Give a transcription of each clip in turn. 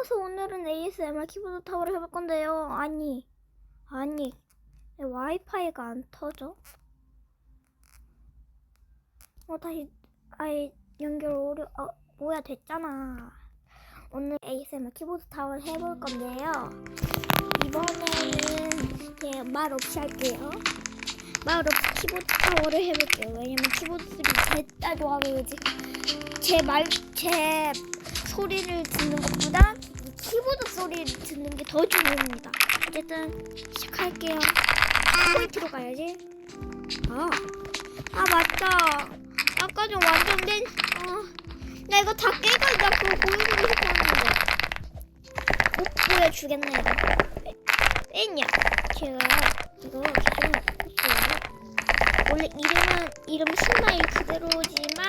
그래서 오늘은 ASMR 키보드 타워를 해볼 건데요. 아니, 아니, 내 와이파이가 안 터져? 어, 다시, 아예 연결 오류, 어, 뭐야, 됐잖아. 오늘 ASMR 키보드 타워를 해볼 건데요. 이번에는 그냥 말 없이 할게요. 말 없이 키보드 타워를 해볼게요. 왜냐면 키보드 소리 진짜 좋아해요. 제 말, 제 소리를 듣는 것보다 키보드 소리를 듣는 게 더 중요합니다. 어쨌든 시작할게요. 포인트로 가야지. 아, 아 맞다. 아까 좀 완전 된. 어, 나 이거 다 깨가 나 그거 보여주고 싶었는데. 못 보여주겠네. 이거. 왜냐? 제가 이거 계정 했어요. 원래 이름은 이름 스마일 그대로지만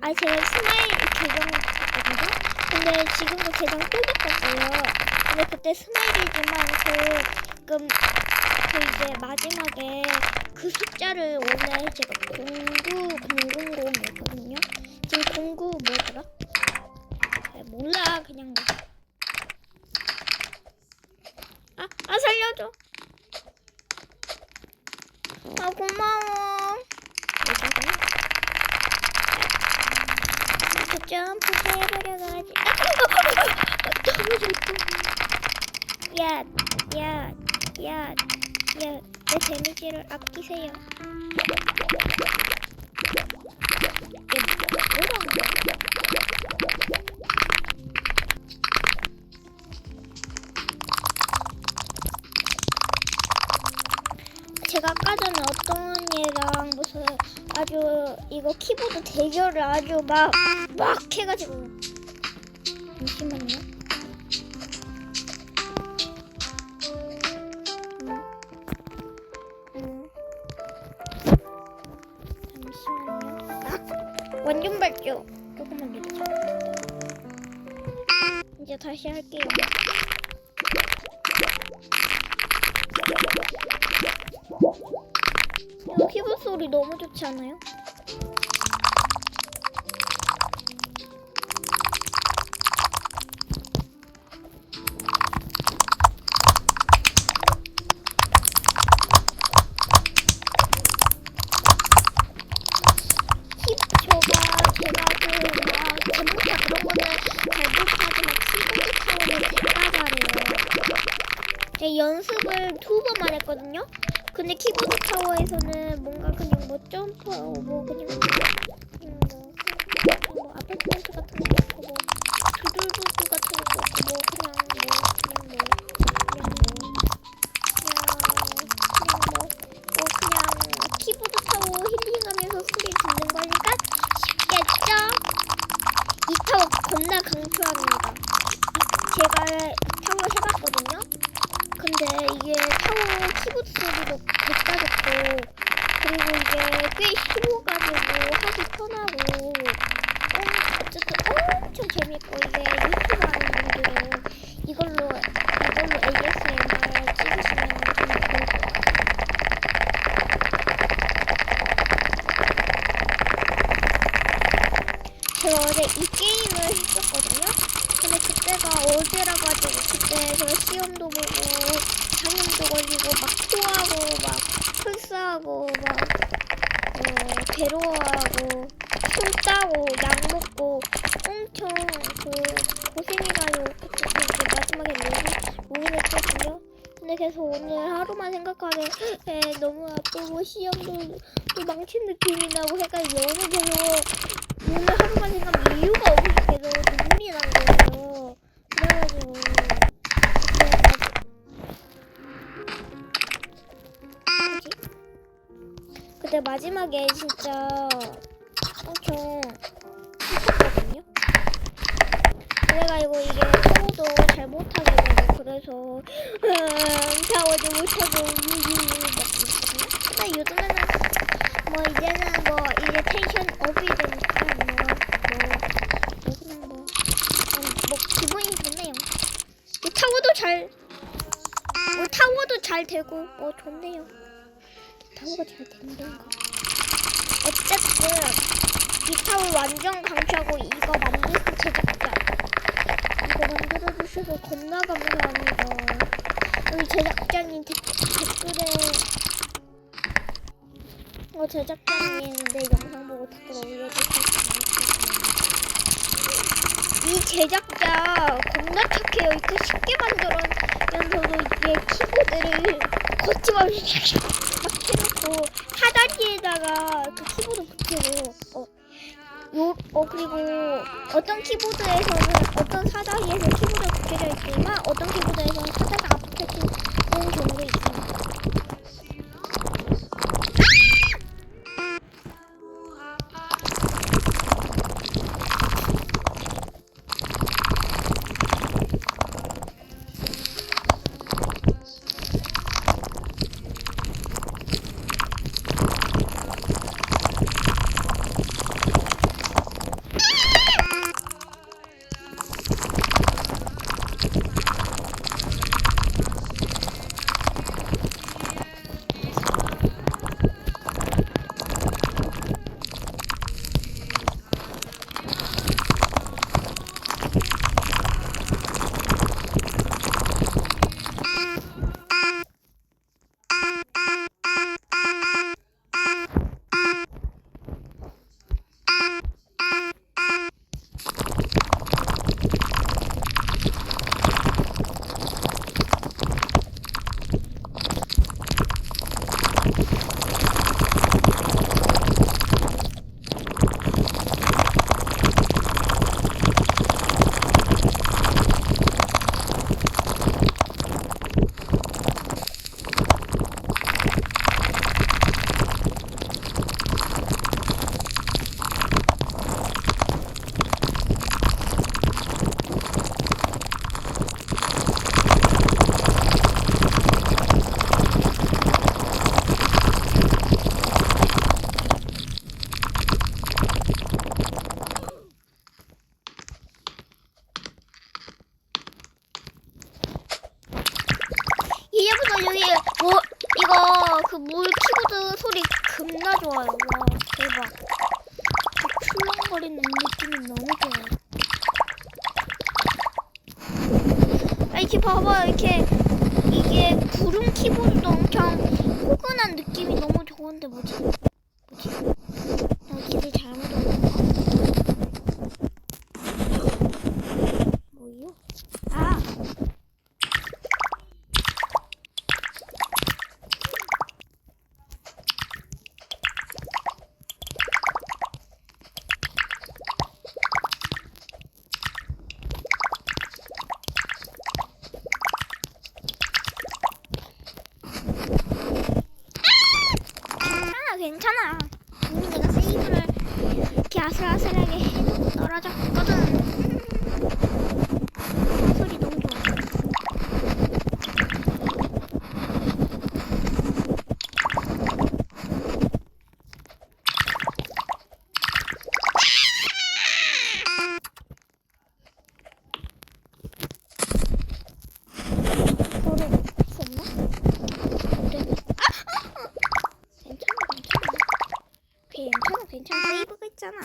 아 제가 스마일 계정 했거든요. 근데 지금도 계정 또 바꿨어요. 근데 그때 스마일이지만 그 지금 그 이제 마지막에 그 숫자를 원래 제가 09000이었거든요. 지금 09 뭐더라? 아, 몰라 그냥 뭐. 아, 아 살려줘. 아 고마워. 이렇게 점프 해버려가지. 아, 너무 좋다. 야, 야, 야, 야, 내 데미지를 아끼세요. 제가 아까 전에 어떤 얘랑 무슨 아주 이거 키보드 대결을 아주 막 막 해가지고 잠시만요. 잠시만요. 아, 완전 밝죠? 조금만 내리자. 이제 다시 할게요. 키보드 소리 너무 좋지 않아요? 연습을 두 번 만 했거든요. 근데 키보드 타워에서는 뭔가 그냥 뭐 점프하고 뭐 그냥 뭐, 뭐 앞에 포인트 같은 거 없고 뭐 두들부두 같은 것도 없고 뭐 그냥 뭐 그냥 뭐 그냥 뭐 그냥 그냥 뭐, 뭐 그냥 키보드 타워 힐링하면서 소리 듣는 거니까 쉽겠죠? 이 타워 겁나 강추합니다. 제가 타워 해봤거든요. 근데 이게 타워 키보드 소리도 못가졌고 그리고 이게 꽤 쉬워가지고 하기 편하고 어, 어쨌든 엄청 재밌고 이게 유튜브 하는 분들은 이걸로 이걸로 ASMR 찍으시면 정말 좋을 것 같아요. 제가 어제 이 게임을 했었거든요. 근데 그때가 어제라 가지고 그때 제가 시험도 보고 장염도 걸리고 막 토하고 막 흡수하고 막 어, 괴로워하고 손 먹고 그때 마지막에 진짜 엄청 슬펐거든요. 그래가지고 이게 샤워도 잘 못하게 되고 그래서 음, 샤워도 못하고. 근데 요즘에는 뭐 이제는 뭐 이제 텐션 업이 되니까 뭐뭐 뭐 그냥 뭐, 음, 뭐 기분이 좋네요. 이 타워도 잘, 뭐 타워도 잘 되고 뭐 좋네요. 타워가 잘 된다는가. 어쨌든 이 타워 완전 강추하고 이거 만드신 제작자 이거 만들어주셔서 겁나 감사합니다. 우리 제작자님 데, 댓글에 어 제작자님 내 영상 보고 댓글 올려주셔서 이 제작자 겁나 착해요. 이렇게 쉽게 만들었면서도 이게 키보드를 거침없이 막 해놓고 하단지에다가 그 키보드 붙이고 어. 요, 어 그리고 어떤 키보드에서는 어떤 사다리에서 키보드가 붙여져 있지만 어떤 키보드에서는 사다리가 붙여지는 경우도 있습니 그물 키보드 소리 겁나 좋아요. 와 대박. 그 출렁거리는 느낌이 너무 좋아요. 아 이렇게 봐봐 이렇게 이게 구름 키보드도 엄청 포근한 느낌이 너무 좋은데 뭐지? 뭐지? 나 길을 잘못 왔나? 뭐요? 아. 괜찮아 괜찮아 이미 내가 세이브를 이렇게 아슬아슬하게 떨어졌거든 소리 너무 좋아 소리 없었나? 그래. 괜찮아, 괜찮아. 괜찮아. 세이브가 있잖아.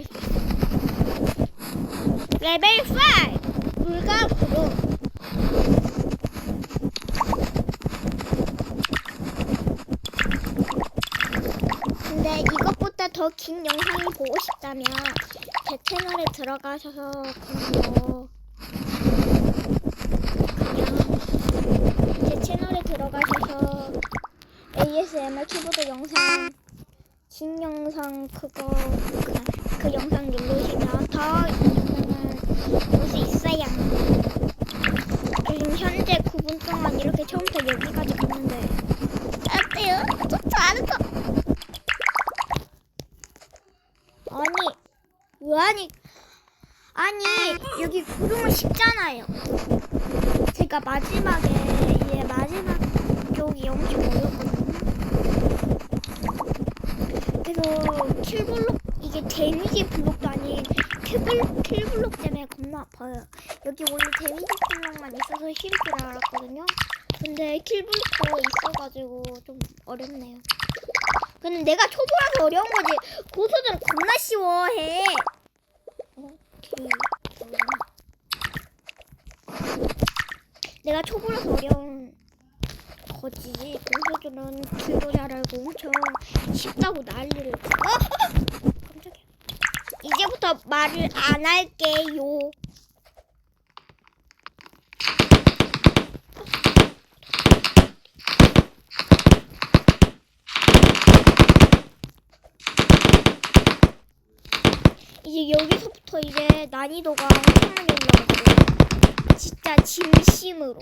있어. 레벨 5! 물과 구름. 근데 긴 영상이 보고 싶다면 제 채널에 들어가셔서 그냥 제 채널에 들어가셔서 ASMR 키보드 영상 긴 영상 그거 그냥 그 영상 누르시면 더 영상을 볼 수 있어요. 지금 현재 9분 동안 이렇게 처음부터 여기까지 갔는데 어때요? 좋지 않을까? 아니 왜 아니 아니 여기 구름을 씹잖아요. 제가 마지막에 이제 마지막 쪽이 엄청 어렵거든요. 그래서 킬블록 이게 데미지 블록도 아닌 킬블, 킬 블록 때문에 겁나 아파요. 여기 원래 데미지 블록만 있어서 힐줄 알았거든요. 근데 킬 블록도 있어가지고 좀 어렵네요. 근데 내가 초보라서 어려운 거지. 고수들은 겁나 쉬워해. 내가 초보라서 어려운 거지. 잘 알고 엄청 쉽다고 난리를. 어? 어! 깜짝이야. 이제부터 말을 안 할게요. 이제 여기서부터 이제 난이도가 엄청나게 올라갔어요. 진짜 진심으로.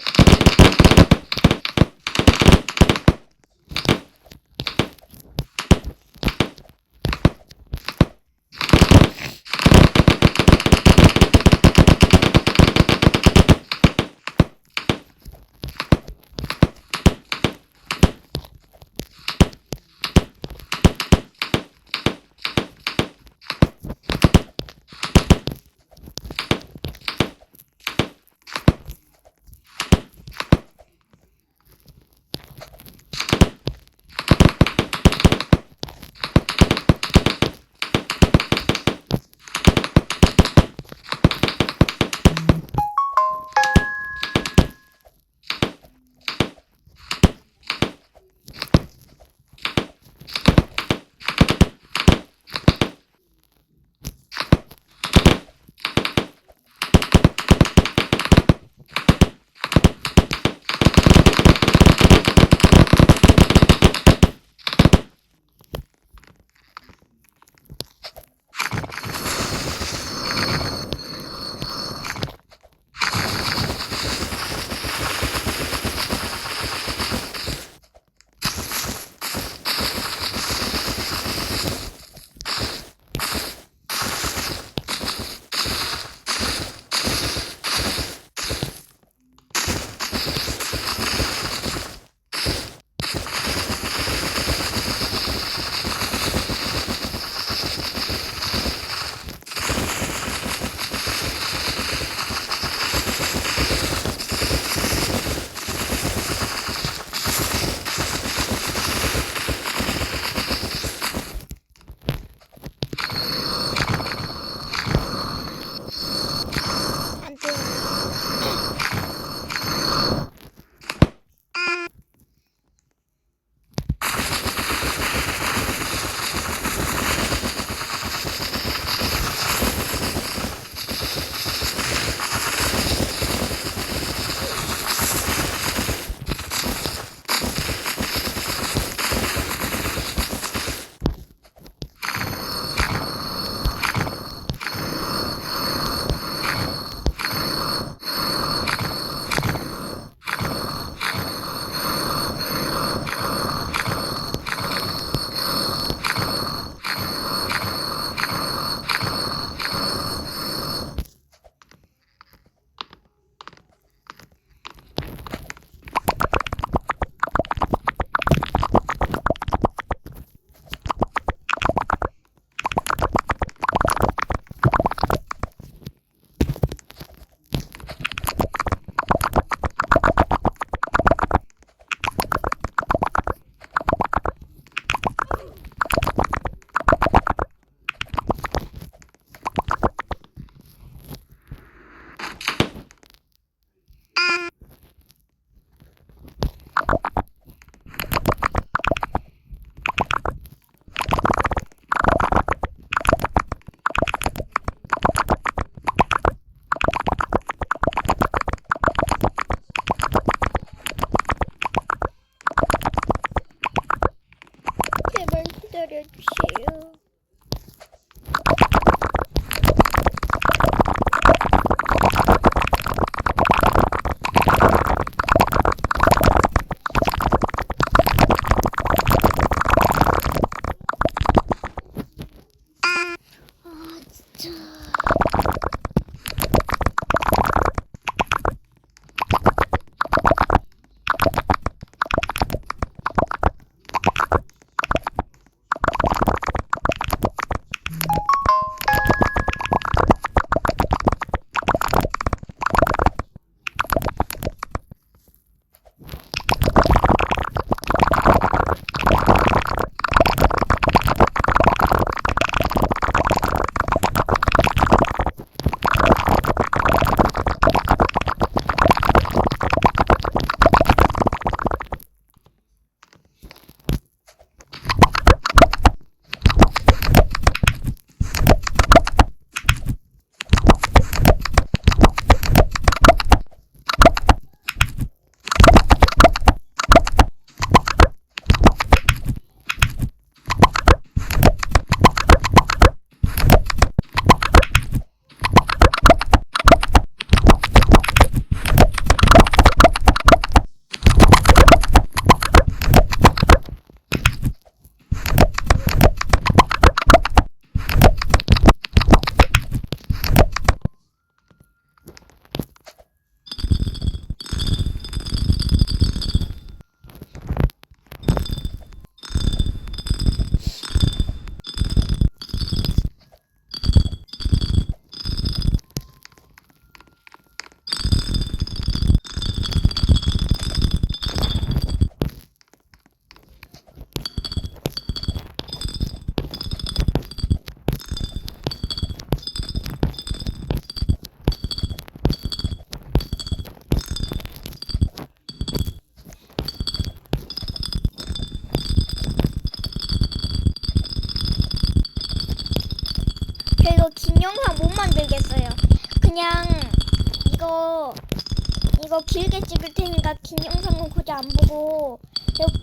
그냥 이거 이거 길게 찍을 테니까 긴 영상은 굳이 안 보고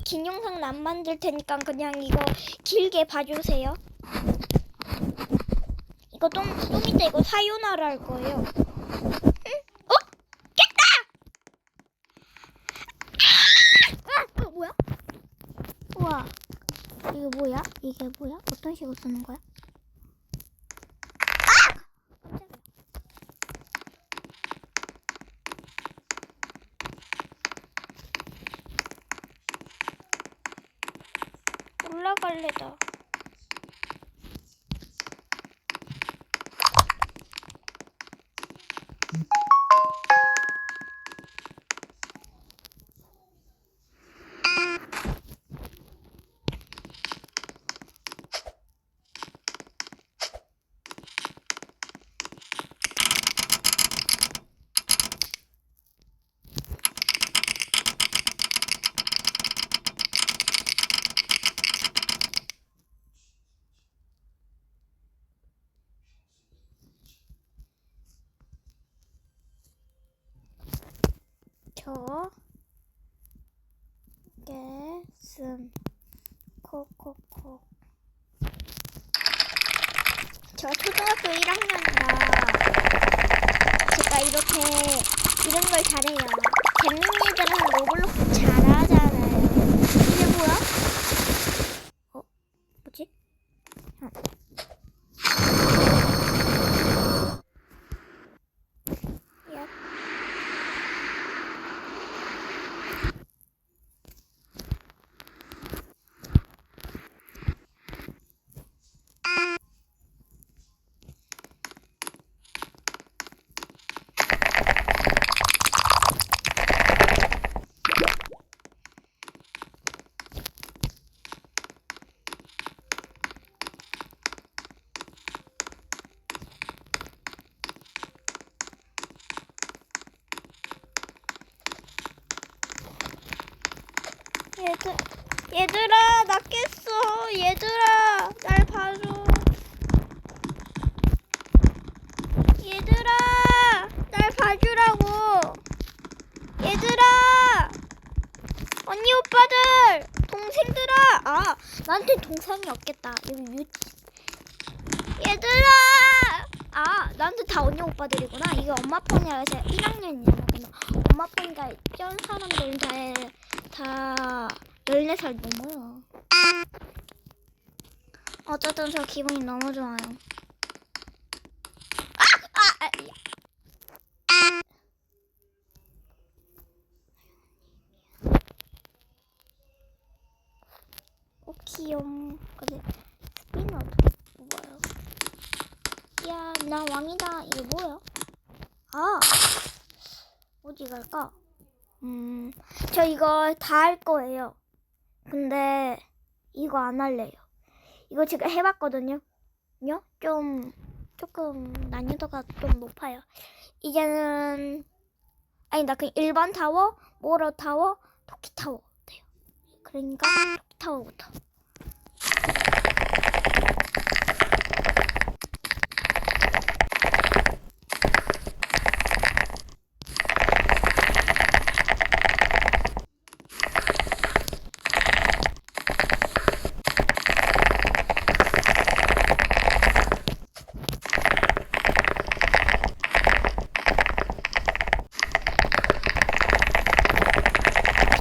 긴 영상은 안 만들 테니까 그냥 이거 길게 봐주세요. 이거 좀, 좀 이따 이거 사요나라 할 거예요. 응? 어? 깼다! 아! 아! 뭐야? 우와. 이게 뭐야? 이게 뭐야? 어떤 식으로 쓰는 거야? 아! 깜짝이야. 올라갈래다. 저 개슴 코코코 저 초등학교 1학년이라 제가 이렇게 이런 걸 잘해요. 재밌는 애들은 로블록스 잘하잖아요. 이게 뭐야? 어? 뭐지? 어. 야. 얘들, 얘들아, 나 깼어. 얘들아, 날 봐줘. 얘들아, 날 봐주라고. 얘들아, 언니 오빠들, 동생들아. 아, 나한테 동생이 없겠다. 여기 뮤. 얘들아. 아, 나한테 다 언니 오빠들이구나. 이게 제가 1학년이잖아. 근데 엄마 폰이니까 쩐 사람들은 다, 다 14살 넘어요. 어쨌든 저 기분이 너무 좋아요. 아! 아! 아! 귀염. 근데 스피너도 뭐예요? 야, 나 왕이다. 이게 뭐야? 아! 어디 갈까? 음, 저 이거 다 할 거예요. 근데 이거 안 할래요. 이거 제가 해봤거든요. 요? 좀 조금 난이도가 좀 높아요. 이제는 아니 나 그냥 일반 타워, 모러 타워, 토끼 타워 돼요. 그러니까 토끼 타워부터.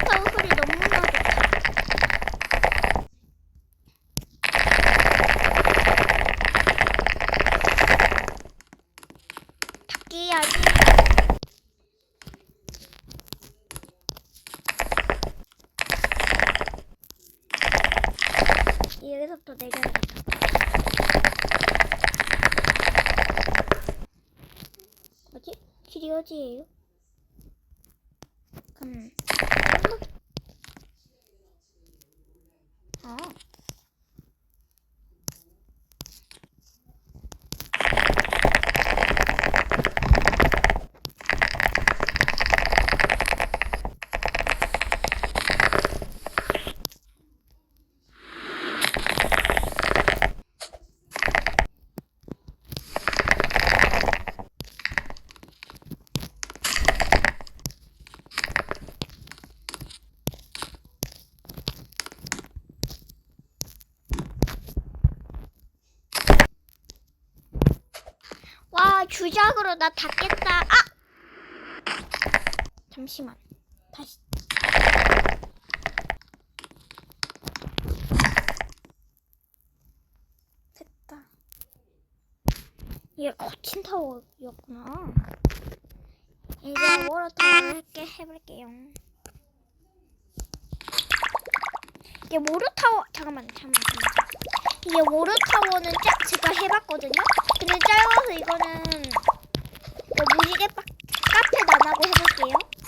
타워 소리 너무나 좋다. 바뀌어야지. 여기서부터 내려야겠다. 뭐지? 길이 어디예요? 음. 아. 주작으로 나 닫겠다. 아! 잠시만. 다시. 됐다. 이게 거친 타워였구나. 이제 워러 타워 할게 해볼게요. 이게 모르 타워 잠깐만 잠깐만. 이게 모르 타워는 짝 제가 해봤거든요. 근데 짧아서 이거는 무지개 빠, 카페 나나고 해볼게요.